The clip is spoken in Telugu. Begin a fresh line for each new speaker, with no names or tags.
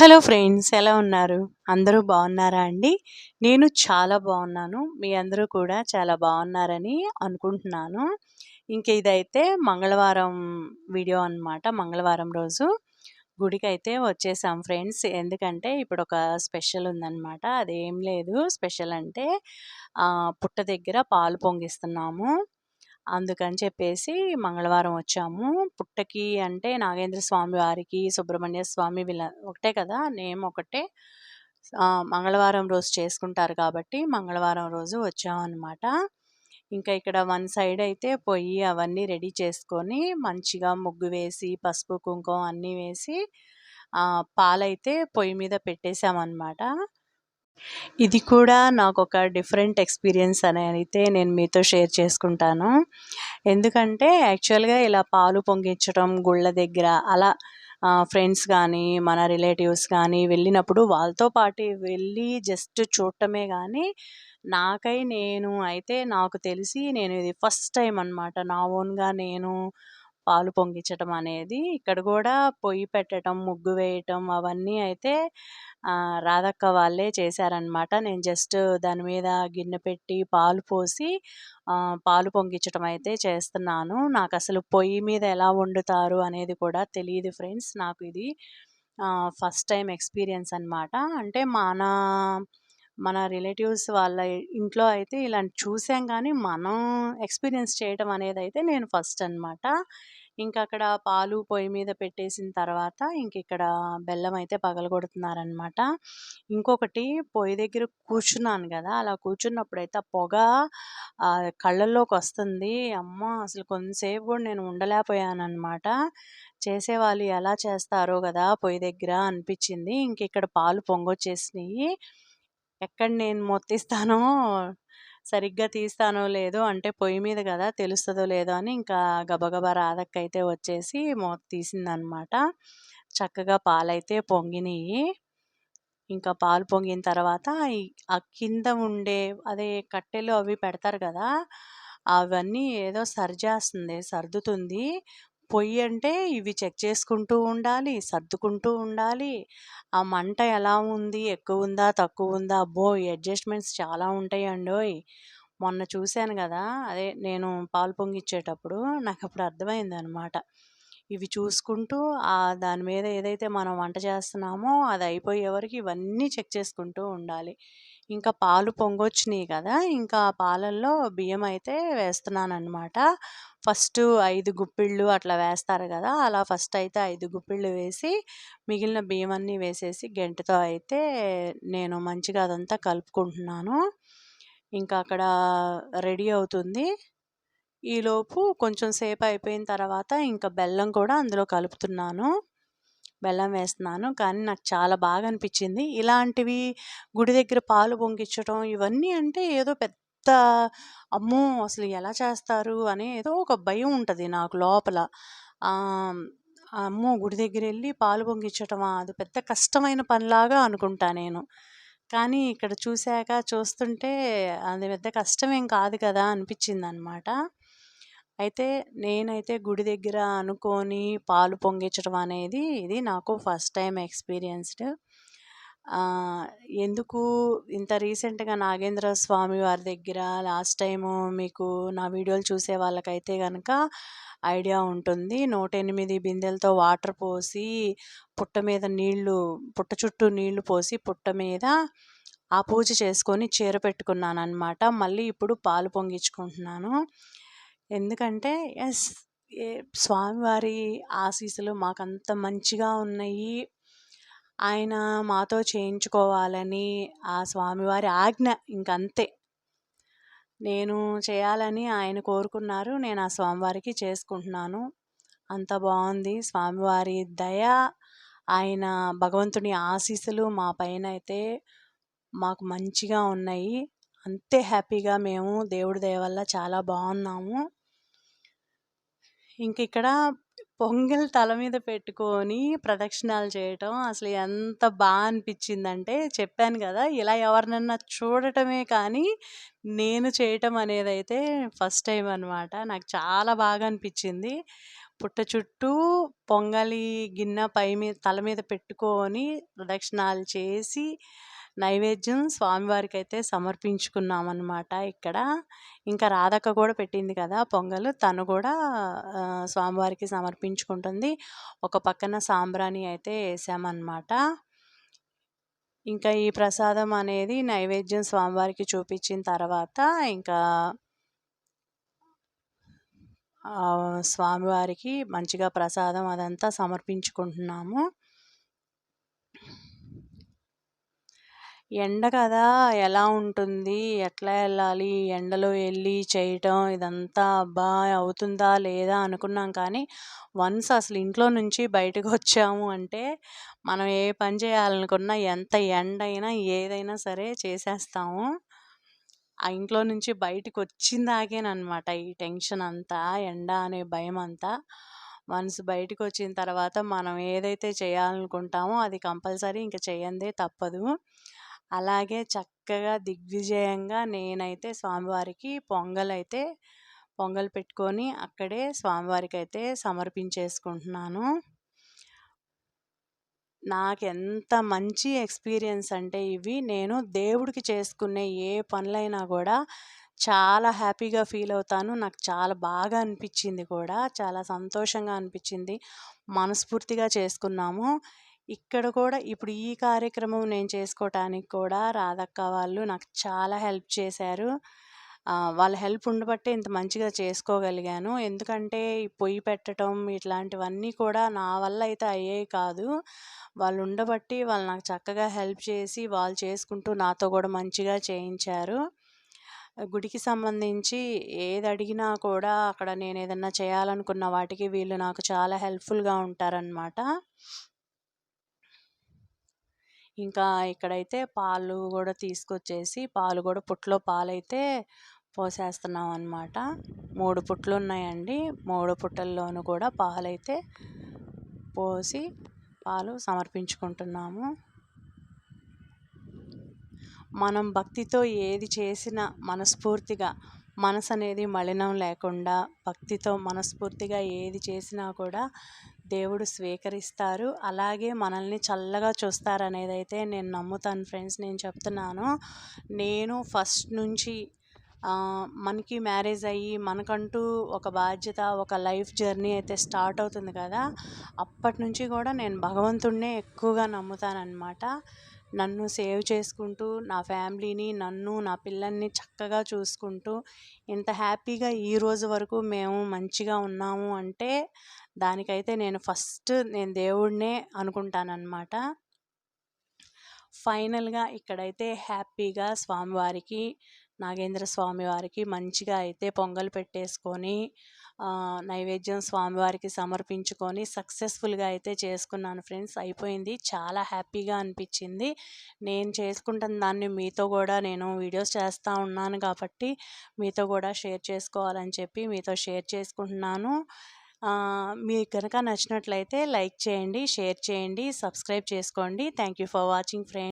హలో ఫ్రెండ్స్ ఎలా ఉన్నారు? అందరూ బాగున్నారా అండి? నేను చాలా బాగున్నాను. మీ అందరూ కూడా చాలా బాగున్నారని అనుకుంటున్నాను. ఇంక ఇదైతే మంగళవారం వీడియో అన్నమాట. మంగళవారం రోజు గుడికి అయితే వచ్చేసాం ఫ్రెండ్స్. ఎందుకంటే ఇప్పుడు ఒక స్పెషల్ ఉందన్నమాట. అదేం లేదు. స్పెషల్ అంటే పుట్ట దగ్గర పాలు పొంగిస్తున్నాము. అందుకని చెప్పేసి మంగళవారం వచ్చాము. పుట్టకి అంటే నాగేంద్ర స్వామి వారికి సుబ్రహ్మణ్య స్వామి వీళ్ళ ఒకటే కదా నేమ్ ఒకటే. మంగళవారం రోజు చేసుకుంటారు కాబట్టి మంగళవారం రోజు వచ్చామన్నమాట. ఇంకా ఇక్కడ వన్ సైడ్ అయితే పొయ్యి అవన్నీ రెడీ చేసుకొని మంచిగా ముగ్గు వేసి పసుపు కుంకుమ అన్నీ వేసి పాలైతే పొయ్యి మీద పెట్టేసామన్నమాట ఇది కూడా నాకు ఒక డిఫరెంట్ ఎక్స్పీరియన్స్ అని అయితే నేను మీతో షేర్ చేసుకుంటాను. ఎందుకంటే యాక్చువల్గా ఇలా పాలు పొంగించడం గుళ్ళ దగ్గర అలా ఫ్రెండ్స్ కానీ మన రిలేటివ్స్ కానీ వెళ్ళినప్పుడు వాళ్ళతో పాటు వెళ్ళి జస్ట్ చూడటమే కానీ నాకై నేను అయితే నాకు తెలిసి నేను ఇది ఫస్ట్ టైం అన్నమాట. నా ఓన్గా నేను పాలు పొంగించటం అనేది ఇక్కడ కూడా పొయ్యి పెట్టడం ముగ్గు వేయటం అవన్నీ అయితే రాధక్క వాళ్ళే చేశారనమాట. నేను జస్ట్ దాని మీద గిన్నె పెట్టి పాలు పోసి పాలు పొంగించడం అయితే చేస్తున్నాను. నాకు అసలు పొయ్యి మీద ఎలా వండుతారు అనేది కూడా తెలియదు ఫ్రెండ్స్. నాకు ఇది ఫస్ట్ టైం ఎక్స్పీరియన్స్ అన్నమాట అంటే మన మన రిలేటివ్స్ వాళ్ళ ఇంట్లో అయితే ఇలాంటి చూసాం కానీ మనం ఎక్స్పీరియన్స్ చేయటం అనేది అయితే నేను ఫస్ట్ అన్నమాట ఇంకా అక్కడ పాలు పొయ్యి మీద పెట్టేసిన తర్వాత ఇంక ఇక్కడ బెల్లం అయితే పగలగొడుతున్నారనమాట. ఇంకొకటి పొయ్యి దగ్గర కూర్చున్నాను కదా అలా కూర్చున్నప్పుడైతే ఆ పొగ కళ్ళల్లోకి వస్తుంది అమ్మ అసలు కొంతసేపు కూడా నేను ఉండలేకపోయానమాట చేసేవాళ్ళు ఎలా చేస్తారో కదా పొయ్యి దగ్గర అనిపించింది. ఇంక ఇక్కడ పాలు పొంగొచ్చేసినాయి. ఎక్కడ నేను మొత్తిస్తానో సరిగ్గా తీస్తానో లేదో అంటే పొయ్యి మీద కదా తెలుస్తుందో లేదో అని ఇంకా గబగబా రాధక్కైతే అయితే వచ్చేసి మూత తీసిందనమాట. చక్కగా పాలైతే పొంగినాయి. ఇంకా పాలు పొంగిన తర్వాత ఆ కింద ఉండే అదే కట్టెలు అవి పెడతారు కదా అవన్నీ ఏదో సరిచేస్తుంది సర్దుతుంది. పొయ్యి అంటే ఇవి చెక్ చేసుకుంటూ ఉండాలి సర్దుకుంటూ ఉండాలి. ఆ మంట ఎలా ఉంది ఎక్కువ ఉందా తక్కువ ఉందా? అబ్బో! ఈ అడ్జస్ట్మెంట్స్ చాలా ఉంటాయండోయ్ మొన్న చూశాను కదా అదే నేను పాలు పొంగిచ్చేటప్పుడు నాకు అప్పుడు అర్థమైంది అనమాట ఇవి చూసుకుంటూ ఆ దాని మీద ఏదైతే మనం వంట చేస్తున్నామో అది అయిపోయే వరకు ఇవన్నీ చెక్ చేసుకుంటూ ఉండాలి. ఇంకా పాలు పొంగొచ్చినాయి కదా! ఇంకా ఆ పాలల్లో బియ్యం అయితే వేస్తున్నాను అనమాట ఫస్ట్ ఐదు గుప్పిళ్ళు అట్లా వేస్తారు కదా! అలా ఫస్ట్ అయితే ఐదు గుప్పిళ్ళు వేసి మిగిలిన బియ్యం అన్నీ వేసేసి గెంటతో అయితే నేను మంచిగా అదంతా కలుపుకుంటున్నాను. ఇంకా అక్కడ రెడీ అవుతుంది. ఈలోపు కొంచెం సేపు అయిపోయిన తర్వాత ఇంకా బెల్లం కూడా అందులో కలుపుతున్నాను. బెల్లం వేస్తున్నాను. కానీ నాకు చాలా బాగా అనిపించింది. ఇలాంటివి గుడి దగ్గర పాలు పొంగించడం ఇవన్నీ అంటే ఏదో పెద్ద అమ్మో! అసలు ఎలా చేస్తారు? అనే ఏదో ఒక భయం ఉంటుంది నాకు లోపల. అమ్మో! గుడి దగ్గర వెళ్ళి పాలు పొంగించటమా? అది పెద్ద కష్టమైన పనిలాగా అనుకుంటా నేను. కానీ ఇక్కడ చూశాక చూస్తుంటే అది పెద్ద కష్టమేం కాదు కదా! అనిపించింది అనమాట అయితే నేనైతే గుడి దగ్గర అనుకొని పాలు పొంగించడం అనేది ఇది నాకు ఫస్ట్ టైం ఎక్స్పీరియన్స్డ్. ఎందుకు ఇంత రీసెంట్గా నాగేంద్ర స్వామి వారి దగ్గర లాస్ట్ టైము మీకు నా వీడియోలు చూసే వాళ్ళకైతే కనుక ఐడియా ఉంటుంది. నూట ఎనిమిది బిందెలతో వాటర్ పోసి పుట్ట మీద నీళ్ళు పుట్ట చుట్టూ నీళ్ళు పోసి పుట్ట మీద ఆ పూజ చేసుకొని చీర పెట్టుకున్నాను అనమాట మళ్ళీ ఇప్పుడు పాలు పొంగించుకుంటున్నాను. ఎందుకంటే ఎస్ ఏ స్వామివారి ఆశీస్సులు మాకంత మంచిగా ఉన్నాయి. ఆయన మాతో చేయించుకోవాలని ఆ స్వామివారి ఆజ్ఞ ఇంకంతే. నేను చేయాలని ఆయన కోరుకున్నారు. నేను ఆ స్వామివారికి చేసుకుంటున్నాను. అంత బాగుంది. స్వామివారి దయ ఆయన భగవంతుని ఆశీస్సులు మా పైన అయితే మాకు మంచిగా ఉన్నాయి. అంతే హ్యాపీగా మేము దేవుడి దయ వల్ల చాలా బాగున్నాము. ఇంక ఇక్కడ పొంగల్ తల మీద పెట్టుకొని ప్రదక్షిణాలు చేయటం అసలు ఎంత బాగా అనిపించిందంటే చెప్పాను కదా ఇలా ఎవరినన్నా చూడటమే కానీ నేను చేయటం అనేది అయితే ఫస్ట్ టైం అనమాట నాకు చాలా బాగా అనిపించింది పుట్ట చుట్టూ పొంగలి గిన్నె పై మీద తల మీద పెట్టుకొని ప్రదక్షిణాలు చేసి నైవేద్యం స్వామివారికి అయితే సమర్పించుకున్నామన్నమాట ఇక్కడ. ఇంకా రాధక్క కూడా పెట్టింది కదా పొంగలు. తను కూడా స్వామివారికి సమర్పించుకుంటుంది. ఒక పక్కన సాంబ్రాణి అయితే వేసామన్నమాట. ఇంకా ఈ ప్రసాదం అనేది నైవేద్యం స్వామివారికి చూపించిన తర్వాత ఇంకా స్వామివారికి మంచిగా ప్రసాదం అదంతా సమర్పించుకుంటున్నాము. ఎండ కదా! ఎలా ఉంటుంది? ఎట్లా వెళ్ళాలి? ఎండలో వెళ్ళి చేయటం ఇదంతా అబ్బా! అవుతుందా? లేదా? అనుకున్నాం కానీ వన్స్ అసలు ఇంట్లో నుంచి బయటకు వచ్చాము అంటే మనం ఏ పని చేయాలనుకున్నా ఎంత ఎండ అయినా ఏదైనా సరే చేసేస్తాము. ఆ ఇంట్లో నుంచి బయటకు వచ్చిందాకేనమాట ఈ టెన్షన్ అంతా ఎండ అనే భయం అంతా. వన్స్ బయటకు వచ్చిన తర్వాత మనం ఏదైతే చేయాలనుకుంటామో అది కంపల్సరీ ఇంకా చేయందే తప్పదు. అలాగే చక్కగా దిగ్విజయంగా నేనైతే స్వామివారికి పొంగల్ అయితే పొంగల్ పెట్టుకొని అక్కడే స్వామివారికి అయితే సమర్పించేసుకుంటున్నాను. నాకు ఎంత మంచి ఎక్స్పీరియన్స్ అంటే ఇవి. నేను దేవుడికి చేసుకునే ఏ పనులైనా కూడా చాలా హ్యాపీగా ఫీల్ అవుతాను. నాకు చాలా బాగా అనిపించింది కూడా చాలా సంతోషంగా అనిపించింది. మనస్ఫూర్తిగా చేసుకున్నాము. ఇక్కడ కూడా ఇప్పుడు ఈ కార్యక్రమం నేను చేసుకోవటానికి కూడా రాధక్క వాళ్ళు నాకు చాలా హెల్ప్ చేశారు. వాళ్ళ హెల్ప్ ఉండబట్టే ఇంత మంచిగా చేసుకోగలిగాను. ఎందుకంటే ఈ పొయ్యి పెట్టడం ఇట్లాంటివన్నీ కూడా నా వల్ల అయితే అయ్యేవి కాదు. వాళ్ళు ఉండబట్టి వాళ్ళు నాకు చక్కగా హెల్ప్ చేసి వాళ్ళు చేసుకుంటూ నాతో కూడా మంచిగా చేయించారు. గుడికి సంబంధించి ఏది అడిగినా కూడా అక్కడ నేను ఏదన్నా చేయాలనుకున్న వాటికి వీళ్ళు నాకు చాలా హెల్ప్ఫుల్గా ఉంటారనమాట ఇంకా ఇక్కడైతే పాలు కూడా తీసుకొచ్చేసి పాలు కూడా పుట్లో పాలైతే పోసేస్తున్నాం అనమాట మూడు పుట్లు ఉన్నాయండి మూడు పుట్టల్లోనూ కూడా పాలైతే పోసి పాలు సమర్పించుకుంటున్నాము. మనం భక్తితో ఏది చేసినా మనస్ఫూర్తిగా మనసు అనేది మలినం లేకుండా భక్తితో మనస్ఫూర్తిగా ఏది చేసినా కూడా దేవుడు స్వీకరిస్తారు. అలాగే మనల్ని చల్లగా చూస్తారనేది అయితే నేను నమ్ముతాను ఫ్రెండ్స్. నేను చెప్తున్నాను. నేను ఫస్ట్ నుంచి మనకి మ్యారేజ్ అయ్యి మనకంటూ ఒక బాధ్యత ఒక లైఫ్ జర్నీ అయితే స్టార్ట్ అవుతుంది కదా. అప్పటి నుంచి కూడా నేను భగవంతుడినే ఎక్కువగా నమ్ముతానన్నమాట. నన్ను సేవ్ చేసుకుంటూ నా ఫ్యామిలీని నన్ను నా పిల్లల్ని చక్కగా చూసుకుంటూ ఇంత హ్యాపీగా ఈ రోజు వరకు మేము మంచిగా ఉన్నాము అంటే దానికైతే నేను ఫస్ట్ నేను దేవుడినే అనుకుంటానన్నమాట. ఫైనల్గా ఇక్కడైతే హ్యాపీగా స్వామివారికి నాగేంద్ర స్వామి వారికి మంచిగా అయితే పొంగల్ పెట్టేసుకొని నైవేద్యం స్వామివారికి సమర్పించుకొని సక్సెస్ఫుల్గా అయితే చేసుకున్నాను ఫ్రెండ్స్. అయిపోయింది. చాలా హ్యాపీగా అనిపించింది. నేను చేసుకుంటున్న దాన్ని మీతో కూడా నేను వీడియోస్ చేస్తూ ఉన్నాను కాబట్టి మీతో కూడా షేర్ చేసుకోవాలని చెప్పి మీతో షేర్ చేసుకుంటున్నాను. మీకు కనుక నచ్చినట్లయితే లైక్ చేయండి షేర్ చేయండి సబ్స్క్రైబ్ చేసుకోండి. Thank you for watching friends.